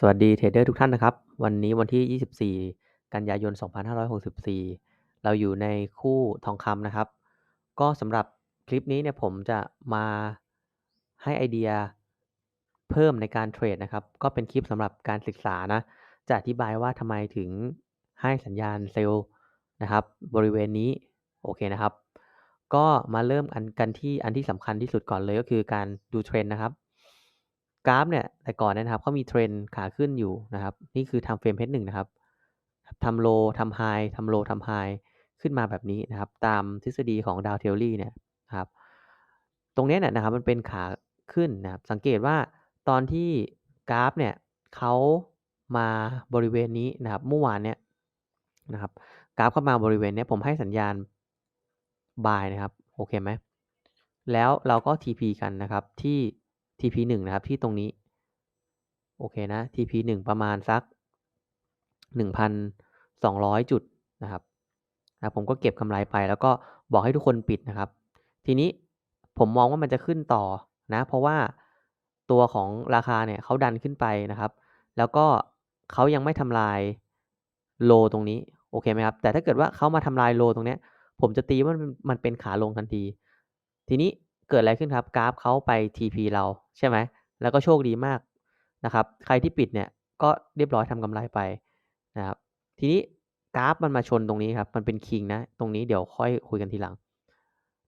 สวัสดีเทรดเดอร์ทุกท่านนะครับ วันนี้วันที่ 24 กันยายน 2564 เราอยู่ในคู่ทองคำนะครับ ก็สำหรับคลิปนี้เนี่ยผมจะมาให้ไอเดียเพิ่มในการเทรดนะครับ ก็เป็นคลิปสำหรับการศึกษานะ จะอธิบายว่าทำไมถึงให้สัญญาณเซลล์นะครับ บริเวณนี้ โอเคนะครับ ก็มาเริ่มอันกันที่อันที่สำคัญที่สุดก่อนเลยก็คือการดูเทรนด์นะครับ กราฟเนี่ยแต่ก่อนเนยนะครับเขามีเทรนขาขึ้นอยู่นะครับ นี่คือทำเฟรมเพชรหนึ่งนะครับทำโลทำไฮทำโลทำไฮขึ้นมาแบบนี้นะครับ ตามทฤษฎีของดาวเทลลี่เนี่ยครับ ตรงนี้เนี่ยนะครับมันเป็นขาขึ้นนะครับ สังเกตว่าตอนที่กราฟเนี่ยเขามาบริเวณนี้นะครับเมื่อวานเนี่ยนะครับ กราฟเข้ามาบริเวณเนี้ยผมให้สัญญาณ buy นะครับ โอเคไหมแล้วเราก็ TP กันนะครับที่ TP 1 นะครับที่ตรงนี้ โอเคนะ TP 1 ประมาณสัก 1,200 จุดนะครับนะผมก็เก็บกำไรไปแล้วก็บอกให้ทุกคนปิดนะครับ ทีนี้ผมมองว่ามันจะขึ้นต่อนะ เพราะว่าตัวของราคาเนี่ยเขาดันขึ้นไปนะครับ แล้วก็เขายังไม่ทำลายโลตรงนี้โอเคไหมครับ แต่ถ้าเกิดว่าเขามาทำลายโลตรงนี้ผมจะตีว่ามันเป็นขาลงทันที ทีนี้ เกิดอะไรขึ้นครับ กราฟเขาไป TP เราใช่ไหม แล้วก็โชคดีมากนะครับ ใครที่ปิดเนี่ยก็เรียบร้อยทำกำไรไปนะครับ ทีนี้กราฟมันมาชนตรงนี้ครับ มันเป็นคิงนะ ตรงนี้เดี๋ยวค่อยคุยกันทีหลัง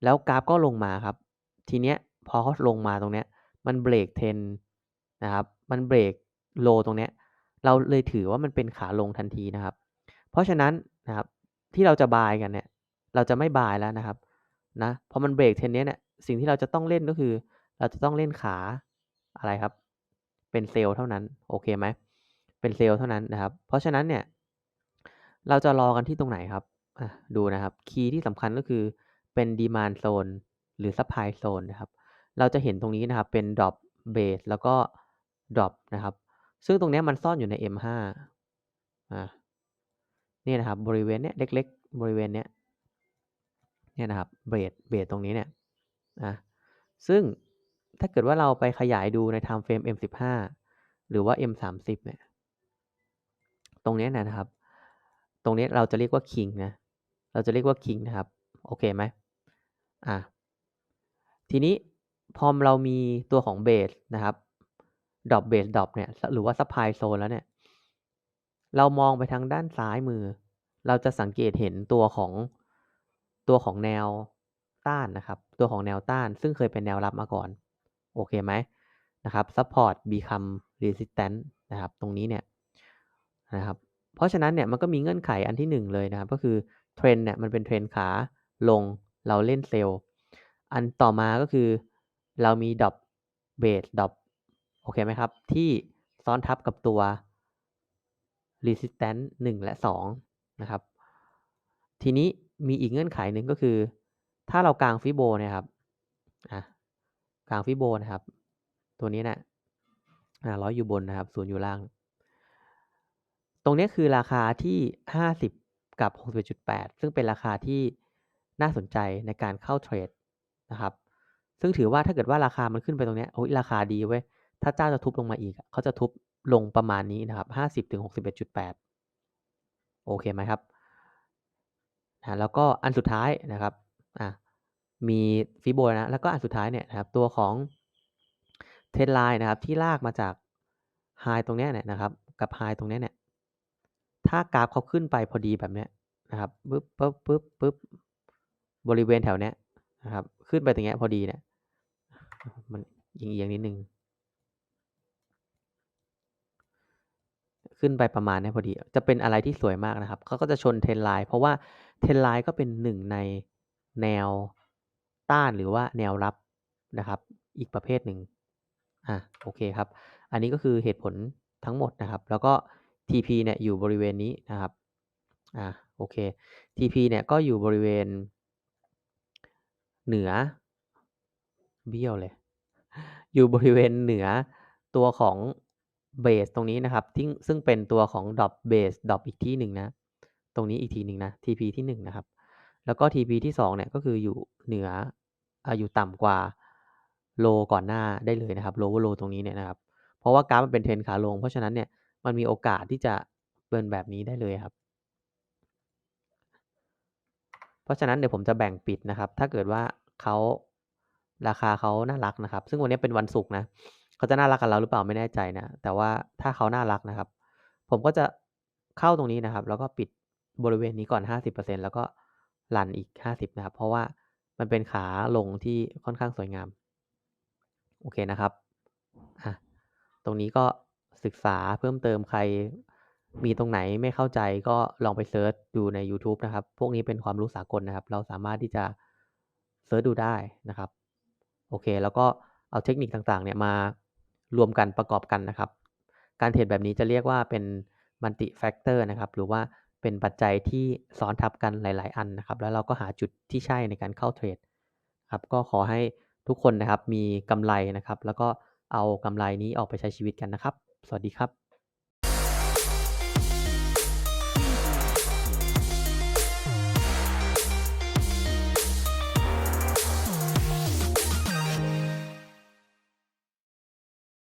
แล้วกราฟก็ลงมาครับ ทีเนี้ยพอเขาลงมาตรงเนี้ย มันเบรกเทนนะครับ มันเบรกโลตรงเนี้ย เราเลยถือว่ามันเป็นขาลงทันทีนะครับ เพราะฉะนั้นนะครับที่เราจะบายกันเนี่ย เราจะไม่บายแล้วนะครับนะพอมันเบรกเทนเนี้ยเนี่ย สิ่งที่เราจะต้องเล่นก็คือ เราจะต้องเล่นขาอะไรครับ เป็นเซลล์เท่านั้น โอเคไหม เป็นเซลล์เท่านั้นนะครับ เพราะฉะนั้นเนี่ย เราจะรอกันที่ตรงไหนครับดูนะครับ คีย์ที่สำคัญก็คือเป็น demand zone หรือ supply zone นะครับ เราจะเห็นตรงนี้นะครับ เป็น drop base แล้วก็ drop นะครับ ซึ่งตรงนี้มันซ่อนอยู่ใน M5 อ่านี่นะครับ บริเวณเนี้ยเล็ก ๆ บริเวณเนี้ยเนี่ยนะครับ เบสเบสตรงนี้เนี่ย นะซึ่งถ้าเกิดว่าเราไปขยายดูใน time frame M15 หรือว่า M30 เนี่ย ตรงนี้นะครับ ตรงนี้เราจะเรียกว่า king นะ เราจะเรียกว่า king นะครับ โอเคไหมอะ ทีนี้พอเรามีตัวของเบสนะครับดอปเบสดอปเนี่ย หรือว่าซัพพลายโซนแล้วเนี่ย เรามองไปทางด้านซ้ายมือ เราจะสังเกตเห็นตัวของตัวของแนว ต้านนะครับ ตัวของแนวต้านซึ่งเคยเป็นแนวรับมาก่อน โอเคไหมนะครับ support become resistance นะครับ ตรงนี้เนี่ยนะครับ เพราะฉะนั้นเนี่ยมันก็มีเงื่อนไขอันที่หนึ่งเลยนะครับ ก็คือเทรนเนี่ยมันเป็นเทรนขาลงเราเล่นเซลล์อันต่อมาก็คือเรามีดอปเบสดอปโอเคไหมครับ ที่ซ้อนทับกับตัว resistance 1 และ 2 นะครับ ทีนี้มีอีกเงื่อนไขหนึ่งก็คือ ถ้าเรากางฟิโบนี่ยครับอะกางฟิโบนะครับ ตัวนี้นะอ่าร้อยอยู่บนนะครับศูนย์อยู่ล่าง ตรงนี้คือราคาที่ 50 กับ 61.8 ซึ่งเป็นราคาที่น่าสนใจในการเข้าเทรดนะครับ ซึ่งถือว่าถ้าเกิดว่าราคามันขึ้นไปตรงนี้โอ้ยราคาดีเว้ย ถ้าเจ้าจะทุบลงมาอีก เขาจะทุบลงประมาณนี้นะครับ 50ถึง61.8 โอเคไหมครับนะแล้วก็อันสุดท้ายนะครับ อะมีฟิโบนะแล้วก็อันสุดท้ายเนี่ยนะครับตัวของเทนไลน์นะครับที่ลากมาจากไฮตรงนี้เนี่ยนะครับกับไฮตรงนี้เนี่ยถ้ากราฟเขาขึ้นไปพอดีแบบเนี้ยนะครับปึ๊บปึ๊บปึ๊บปึ๊บบริเวณแถวเนี้ยนะครับขึ้นไปตรงเนี้ยพอดีเนี่ยมันเอียงๆนิดนึงขึ้นไปประมาณนี้พอดี จะเป็นอะไรที่สวยมากนะครับ เขาก็จะชนเทนไลน์เพราะว่าเทนไลน์ก็เป็นหนึ่งใน แนวต้านหรือว่าแนวรับนะครับ อีกประเภทหนึ่งอะโอเคครับ อันนี้ก็คือเหตุผลทั้งหมดนะครับ แล้วก็ TP เนี่ยอยู่บริเวณนี้นะครับอะโอเค TP เนี่ยก็อยู่บริเวณ เหนือเบี้ยวเลย อยู่บริเวณเหนือตัวของเบสตรงนี้นะครับที่ซึ่งเป็นตัวของดรอปเบสดรอปอีกที่หนึ่งนะ ตรงนี้อีกทีหนึ่งนะ TP ที่หนึ่งนะครับ แล้วก็ TP ที่สองเนี่ยก็คืออยู่เหนืออยู่ต่ำกว่าโลก่อนหน้าได้เลยนะครับโลว่าโลตรงนี้เนี่ยนะครับ เพราะว่ากราฟมันเป็นเทรนขาลง เพราะฉะนั้นเนี่ยมันมีโอกาสที่จะเป็นแบบนี้ได้เลยครับ เพราะฉะนั้นเดี๋ยวผมจะแบ่งปิดนะครับ ถ้าเกิดว่าเขาราคาเขาน่ารักนะครับ ซึ่งวันนี้เป็นวันศุกร์นะเขาจะน่ารักกับเราหรือเปล่าไม่แน่ใจนะ แต่ว่าถ้าเขาน่ารักนะครับ ผมก็จะเข้าตรงนี้นะครับ แล้วก็ปิดบริเวณนี้ก่อน 50%แล้วก็ รันอีก 50 นะครับ เพราะว่ามันเป็นขาลงที่ค่อนข้างสวยงาม โอเคนะครับอะตรงนี้ก็ศึกษาเพิ่มเติมใครมีตรงไหนไม่เข้าใจก็ลองไปเซิร์ชดูในยูทูบนะครับ พวกนี้เป็นความรู้สากลนะครับ เราสามารถที่จะเซิร์ชดูได้นะครับ โอเค แล้วก็เอาเทคนิคต่างๆ เนี่ยมารวมกันประกอบกันนะครับ การเทรดแบบนี้จะเรียกว่าเป็น Multi Factor นะครับ หรือว่า เป็นปัจจัยที่ซ้อนทับกันหลาย ๆ อันนะครับ แล้วเราก็หาจุดที่ใช่ในการเข้าเทรดครับก็ขอให้ทุกคนนะครับมีกำไรนะครับ แล้วก็เอากำไรนี้ออกไปใช้ชีวิตกันนะครับ สวัสดีครับ